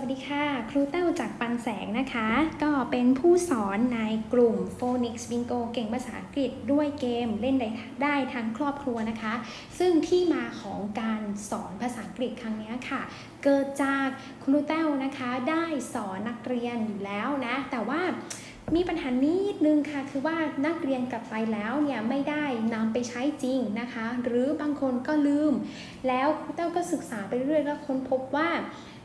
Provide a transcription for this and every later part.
สวัสดีค่ะ ครูเต้าจากปันแสงนะคะ ก็เป็นผู้สอนในกลุ่ม Phonics Bingo เก่งภาษาอังกฤษด้วยเกมเล่นได้ได้ทั้งครอบครัวนะคะ ซึ่งที่มาของการสอนภาษาอังกฤษครั้งนี้ค่ะ เกิดจากครูเต้านะคะได้สอนนักเรียนอยู่แล้วนะ แต่ว่ามีปัญหานิดนึงค่ะ คือว่านักเรียนกลับไปแล้วเนี่ยไม่ได้นำไปใช้จริงนะคะ หรือบางคนก็ลืม แล้วครูเต้าก็ศึกษาไปเรื่อยแล้วค้นพบว่า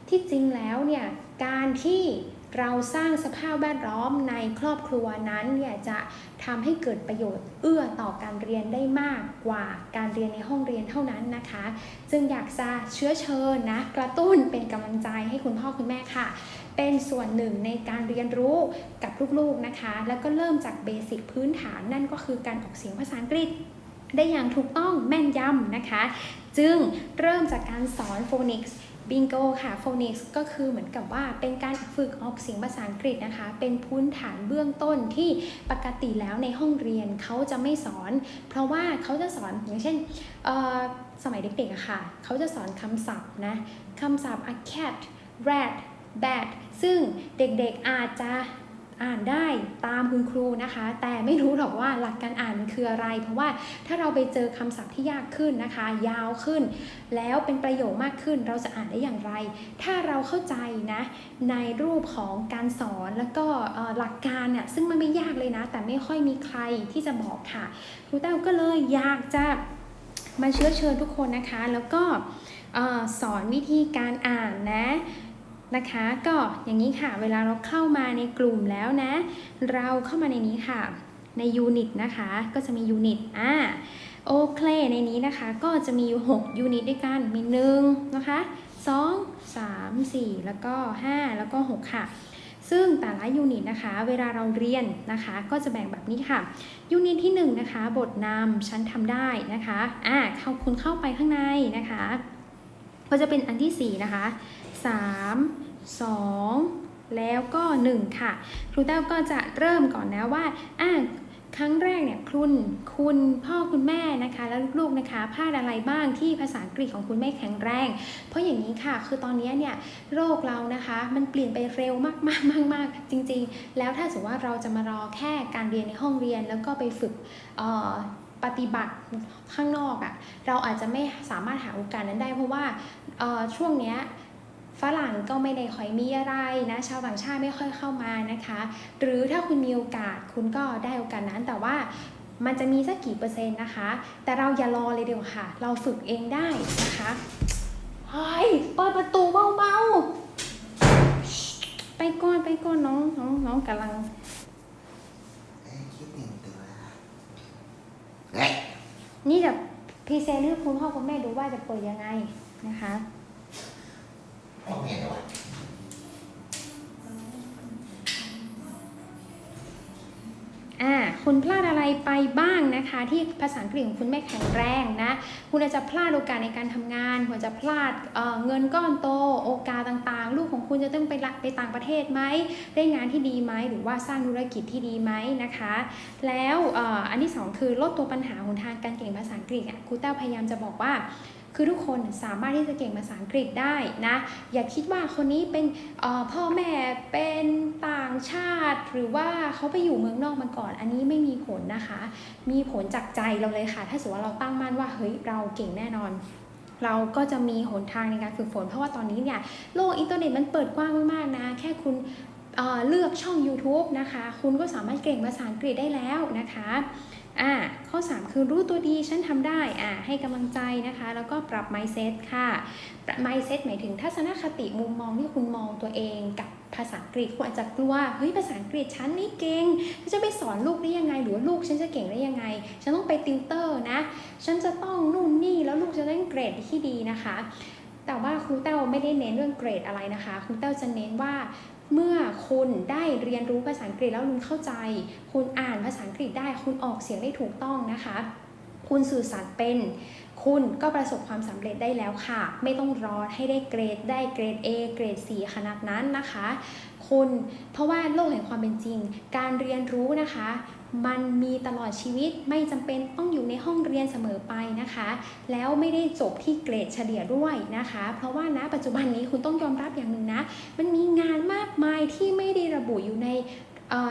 ที่จริงแล้วเนี่ยการที่เราสร้างสภาพแวดล้อมในครอบครัวนั้นเนี่ยจะทำให้เกิดประโยชน์เอื้อต่อการเรียนได้มากกว่าการเรียนในห้องเรียนเท่านั้นนะคะ จึงอยากจะเชื้อเชิญนะกระตุ้นเป็นกำลังใจให้คุณพ่อคุณแม่ค่ะ เป็นส่วนหนึ่งในการเรียนรู้กับลูกๆนะคะ แล้วก็เริ่มจากเบสิกพื้นฐานนั่นก็คือการออกเสียงภาษาอังกฤษได้อย่างถูกต้องแม่นยำนะคะ จึงเริ่มจากการสอนโฟนิกส์ บิงโกค่ะโฟนิกส์ก็คือเหมือนกับว่าเป็นการฝึกออกเสียงภาษาอังกฤษนะคะ เป็นพื้นฐานเบื้องต้นที่ปกติแล้วในห้องเรียนเขาจะไม่สอน เพราะว่าเขาจะสอนอย่างเช่นสมัยเด็กๆอะค่ะ เขาจะสอนคำศัพท์นะคำศัพท์ a cat rat bat ซึ่งเด็กๆอาจจะ อ่านได้ตามคุณครูนะคะ แต่ไม่รู้หรอกว่าหลักการอ่านมันคืออะไร เพราะว่าถ้าเราไปเจอคำศัพท์ที่ยากขึ้นนะคะ ยาวขึ้น แล้วเป็นประโยคมากขึ้นเราจะอ่านได้อย่างไร ถ้าเราเข้าใจนะในรูปของการสอนแล้วก็หลักการเนี่ยซึ่งมันไม่ยากเลยนะ แต่ไม่ค่อยมีใครที่จะบอกค่ะครูแต้วก็เลยอยากจะมาเชื้อเชิญทุกคนนะคะ แล้วก็อสอนวิธีการอ่านนะ นะคะ ก็อย่างนี้ค่ะ เวลาเราเข้ามาในกลุ่มแล้วนะ เราเข้ามาในนี้ค่ะ ในยูนิตนะคะ ก็จะมียูนิตอ่าโอเค ในนี้นะคะ ก็จะมีอยู่ 6 ยูนิตด้วยกัน มี1นะคะ 2 3 4 แล้วก็ 5 แล้วก็ 6 ค่ะซึ่งแต่ละยูนิตนะคะ เวลาเราเรียนนะคะ ก็จะแบ่งแบบนี้ค่ะ ยูนิตที่1นะคะ บทนำฉันทำได้นะคะอ่าเข้าคุณเข้าไปข้างในนะคะ ก็จะเป็นอันที่ 4 นะคะ 3 2 แล้วก็ 1 ค่ะ ครูแต้วก็จะเริ่มก่อนนะว่าอ่าครั้งแรกเนี่ยคุณคุณพ่อคุณแม่นะคะ แล้วลูกๆนะคะพลาดอะไรบ้างที่ภาษาอังกฤษของคุณไม่แข็งแรง เพราะอย่างนี้ค่ะ คือตอนนี้เนี่ยโลกเรานะคะมันเปลี่ยนไปเร็วมากๆมากมากๆจริง ๆ แล้วถ้าสมมติว่าเราจะมารอแค่การเรียนในห้องเรียนแล้วก็ไปฝึกปฏิบัติข้างนอกอะ่ะเราอาจจะไม่สามารถหาโอกาสนั้นได้ เพราะว่าช่วงเนี้ย ฝรั่งก็ไม่ได้ค่อยมีอะไรนะ ชาวต่างชาติไม่ค่อยเข้ามานะคะ หรือถ้าคุณมีโอกาสคุณก็ได้โอกาสนั้นแต่ว่ามันจะมีสักกี่เปอร์เซ็นต์นะคะ แต่เราอย่ารอเลยเดียวาค่ะ เราฝึกเองได้นะคะเฮ้ยเปิดประตูเบาๆ ไปก่อนไปก่อนน้องน้องน้องกำลังเอ้ยคิดหนึ่งตัวเฮ้ยนี่จะพรีเซนต์ให้คุณพ่อคุณแม่ดูว่าจะเปิดยังไงนะคะ คุณพลาดอะไรไปบ้างนะคะ ที่ภาษาอังกฤษของคุณไม่แข็งแรงนะคุณอาจจะพลาดโอกาสในการทำงานคุณจะพลาดเเงินก้อนโตโอกาสต่างๆ ลูกของคุณจะต้องไปไปต่างประเทศไหมได้งานที่ดีไหมหรือว่าสร้างธุรกิจที่ดีไหมนะคะ แล้วอ,อ,อันที่สองคือลดตัวปัญหาของทางการเก่งภาษาอังกฤษครูเต้าพยายามจะบอกว่า คือทุกคนสามารถที่จะเก่งภาษาอังกฤษได้นะ อย่าคิดว่าคนนี้เป็นพ่อแม่เป็นต่างชาติ หรือว่าเขาไปอยู่เมืองนอกมาก่อน อันนี้ไม่มีผลนะคะ มีผลจากใจเราเลยค่ะ ถ้าสมมติว่าเราตั้งมั่นว่าเฮ้ยเราเก่งแน่นอนเราก็จะมีหนทางในการฝึกฝน เพราะว่าตอนนี้เนี่ยโลกอินเทอร์เน็ตมันเปิดกว้างมากๆนะ แค่คุณเเลือกช่อง YouTube นะคะ คุณก็สามารถเก่งภาษาอังกฤษได้แล้วนะคะ อ่าข้อ 3 คือรู้ตัวดีฉันทำได้อ่าให้กำลังใจนะคะ แล้วก็ปรับ mindset ค่ะ ปรับ mindset หมายถึงทัศนคติมุมมองที่คุณมองตัวเองกับภาษาอังกฤษคุณอาจจะกลัวเฮ้ยภาษาอังกฤษฉันไม่เก่งฉันจะไปสอนลูกได้ยังไง หรือว่าลูกฉันจะเก่งได้ยังไง ฉันต้องไปติวเตอร์นะ ฉันจะต้องนู่นนี่แล้วลูกจะได้เกรดที่ดีนะคะ แต่ว่าครูเต้าไม่ได้เน้นเรื่องเกรดอะไรนะคะครูเต้าจะเน้นว่าเมื่อคุณได้เรียนรู้ภาษาอังกฤษแล้วคุณเข้าใจ คุณอ่านภาษาอังกฤษได้ คุณออกเสียงได้ถูกต้องนะคะ คุณสื่อสารเป็น คุณก็ประสบความสำเร็จได้แล้วค่ะ ไม่ต้องรอให้ได้เกรดได้เกรด A เกรด C ขนาดนั้นนะคะ คุณเพราะว่าโลกแห่งความเป็นจริง การเรียนรู้นะคะ มันมีตลอดชีวิตไม่จำเป็นต้องอยู่ในห้องเรียนเสมอไปนะคะ แล้วไม่ได้จบที่เกรดเฉลี่ยด้วยนะคะ เพราะว่าณปัจจุบันนี้คุณต้องยอมรับอย่างหนึ่งนะ มันมีงานมากมายที่ไม่ได้ระบุอยู่ใน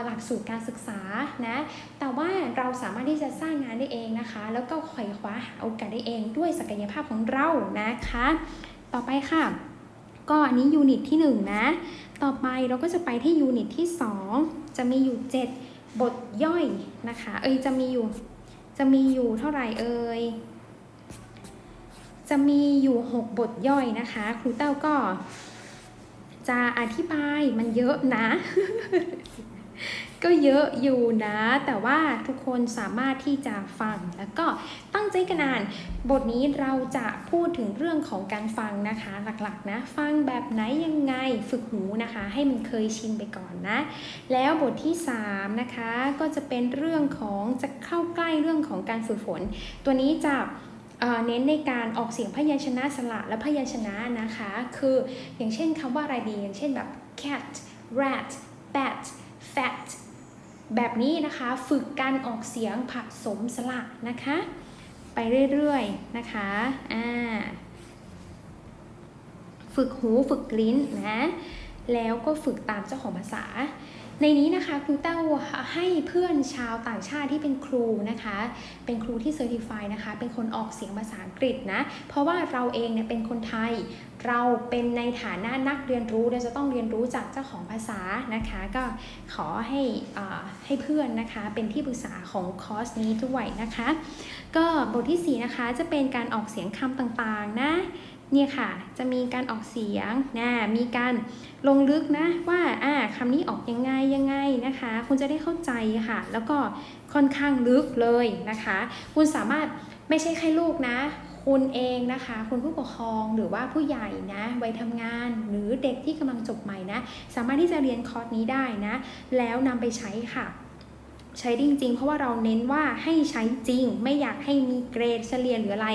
หลักสูตรการศึกษานะ แต่ว่าเราสามารถที่จะสร้างงานได้เองนะคะ แล้วก็ไขว่คว้าหาโอกาสได้เองด้วยศักยภาพของเรานะคะ ต่อไปค่ะ ก็อันนี้ยูนิตที่ 1 นะ ต่อไปเราก็จะไปที่ยูนิตที่ 2 จะมีอยู่ 7 บทย่อยนะคะ เอ้ยจะมีอยู่ จะมีอยู่เท่าไหร่เอ่ยจะมีอยู่ 6 บทย่อยนะคะ ครูเต้าก็จะอธิบายมันเยอะนะ ก็เยอะอยู่นะ แต่ว่าทุกคนสามารถที่จะฟัง แล้วก็ตั้งใจกันอ่าน บทนี้เราจะพูดถึงเรื่องของการฟังนะคะ หลักๆนะ ฟังแบบไหนยังไงฝึกหูนะคะ ให้มันเคยชินไปก่อนนะ แล้วบทที่ 3 นะคะ ก็จะเป็นเรื่องของจะเข้าใกล้เรื่องของการฝึกฝน ตัวนี้จะเอ่อเน้นในการออกเสียงพยัญชนะสระและพยัญชนะนะคะ คืออย่างเช่นคำว่าอะไรดี อย่างเช่นแบบ cat rat bat fat แบบนี้นะคะฝึกการออกเสียงผสมสระนะคะ ไปเรื่อยๆนะคะอ่าฝึกหูฝึกลิ้นนะ แล้วก็ฝึกตามเจ้าของภาษา ในนี้นะคะครูเต้าให้เพื่อนชาวต่างชาติที่เป็นครูนะคะ เป็นครูที่เซอร์ติฟายนะคะ เป็นคนออกเสียงภาษาอังกฤษนะ เพราะว่าเราเองเนี่ยเป็นคนไทย เราเป็นในฐานะนักเรียนรู้เราจะต้องเรียนรู้จากเจ้าของภาษานะคะ ก็ขอให้ให้เพื่อนนะคะ เป็นที่ปรึกษาของคอร์สนี้ด้วยนะคะ ก็บทที่ 4 นะคะจะเป็นการออกเสียงคำต่างๆนะ เนี่ยค่ะจะมีการออกเสียงนะมีการลงลึกนะว่าอ่าคำนี้ออกยังไงยังไงนะคะ คุณจะได้เข้าใจค่ะ แล้วก็ค่อนข้างลึกเลยนะคะ คุณสามารถไม่ใช่แค่ลูกนะ คุณเองนะคะ คุณผู้ปกครองหรือว่าผู้ใหญ่นะวัยทำงานหรือเด็กที่กำลังจบใหม่นะ สามารถที่จะเรียนคอร์สนี้ได้นะ แล้วนำไปใช้ค่ะใช้จริงๆ เพราะว่าเราเน้นว่าให้ใช้จริง ไม่อยากให้มีเกรดเฉลี่ยหรืออะไร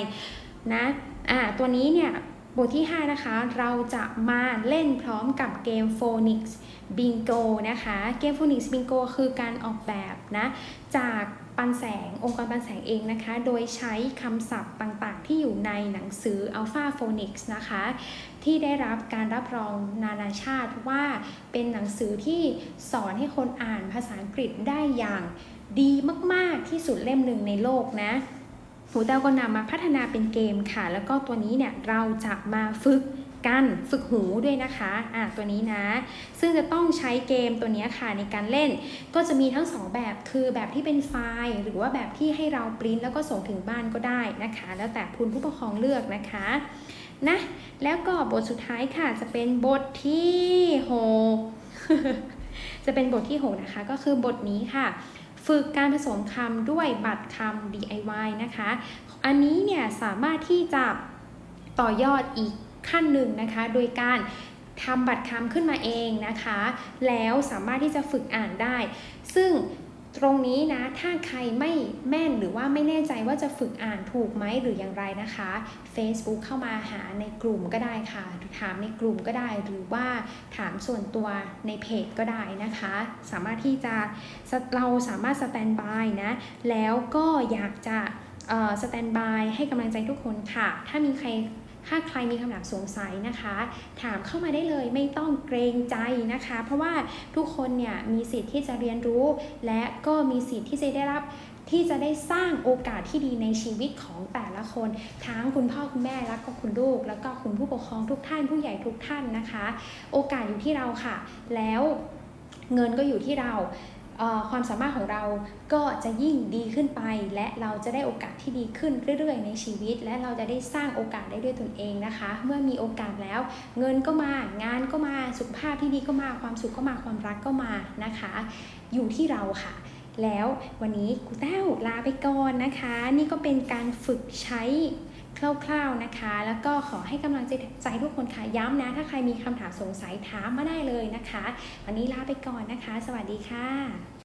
นะอ่าตัวนี้เนี่ยบทที่ 5 นะคะ เราจะมาเล่นพร้อมกับเกม Phonics Bingo นะคะ เกม Phonics Bingo คือการออกแบบนะ จากปันแสงองค์กรปันแสงเองนะคะ โดยใช้คำศัพท์ต่างๆ ที่อยู่ในหนังสือ Alpha Phonics นะคะ ที่ได้รับการรับรองนานาชาติว่าเป็นหนังสือที่สอนให้คนอ่านภาษาอังกฤษได้อย่างดีมากๆที่สุดเล่มหนึ่งในโลกนะ หูเต้าก็นำมาพัฒนาเป็นเกมค่ะ แล้วก็ตัวนี้เนี่ยเราจะมาฝึกกันฝึกหูด้วยนะคะอะตัวนี้นะ ซึ่งจะต้องใช้เกมตัวนี้ค่ะในการเล่น ก็จะมีทั้งสองแบบ คือแบบที่เป็นไฟล์ หรือว่าแบบที่ให้เราปริ้นแล้วก็ส่งถึงบ้านก็ได้นะคะ แล้วแต่คุณผู้ปกครองเลือกนะคะนะ แล้วก็บทสุดท้ายค่ะจะเป็นบทที่หกจะเป็นบทที่หกนะคะ ก็คือบทนี้ค่ะ ฝึกการผสมคำด้วยบัตรคำ DIY นะคะ อันนี้เนี่ยสามารถที่จะต่อยอดอีกขั้นหนึ่งนะคะ โดยการทำบัตรคำขึ้นมาเองนะคะ แล้วสามารถที่จะฝึกอ่านได้ ซึ่ง ตรงนี้นะ ถ้าใครไม่แม่นหรือว่าไม่แน่ใจว่าจะฝึกอ่านถูกไหมหรืออย่างไรนะคะ Facebook เข้ามาหาในกลุ่มก็ได้ค่ะ ถามในกลุ่มก็ได้ หรือว่าถามส่วนตัวในเพจก็ได้นะคะ สามารถที่จะเราสามารถสแตนบายนะ แล้วก็อยากจะ สแตนบายให้กำลังใจทุกคนค่ะ ถ้ามีใครถ้าใครมีคำถามสงสัยนะคะ ถามเข้ามาได้เลยไม่ต้องเกรงใจนะคะ เพราะว่าทุกคนเนี่ยมีสิทธิ์ที่จะเรียนรู้ และก็มีสิทธิ์ที่จะได้รับที่จะได้สร้างโอกาสที่ดีในชีวิตของแต่ละคน ทั้งคุณพ่อคุณแม่แล้วก็คุณลูก แล้วก็คุณผู้ปกครองทุกท่านผู้ใหญ่ทุกท่านนะคะ โอกาสอยู่ที่เราค่ะ แล้วเงินก็อยู่ที่เรา ความสามารถของเราก็จะยิ่งดีขึ้นไป และเราจะได้โอกาสที่ดีขึ้นเรื่อยๆ ในชีวิต และเราจะได้สร้างโอกาสได้ด้วยตนเองนะคะ เมื่อมีโอกาสแล้ว เงินก็มางานก็มาสุขภาพที่ดีก็มาความสุขก็มาความรักก็มานะคะ อยู่ที่เราค่ะแล้ววันนี้ครูแต้วลาไปก่อนนะคะ นี่ก็เป็นการฝึกใช้ คร่าวๆนะคะ แล้วก็ขอให้กำลังใจทุกคนค่ะย้ำนะ ถ้าใครมีคำถามสงสัยถามมาได้เลยนะคะ วันนี้ลาไปก่อนนะคะ สวัสดีค่ะ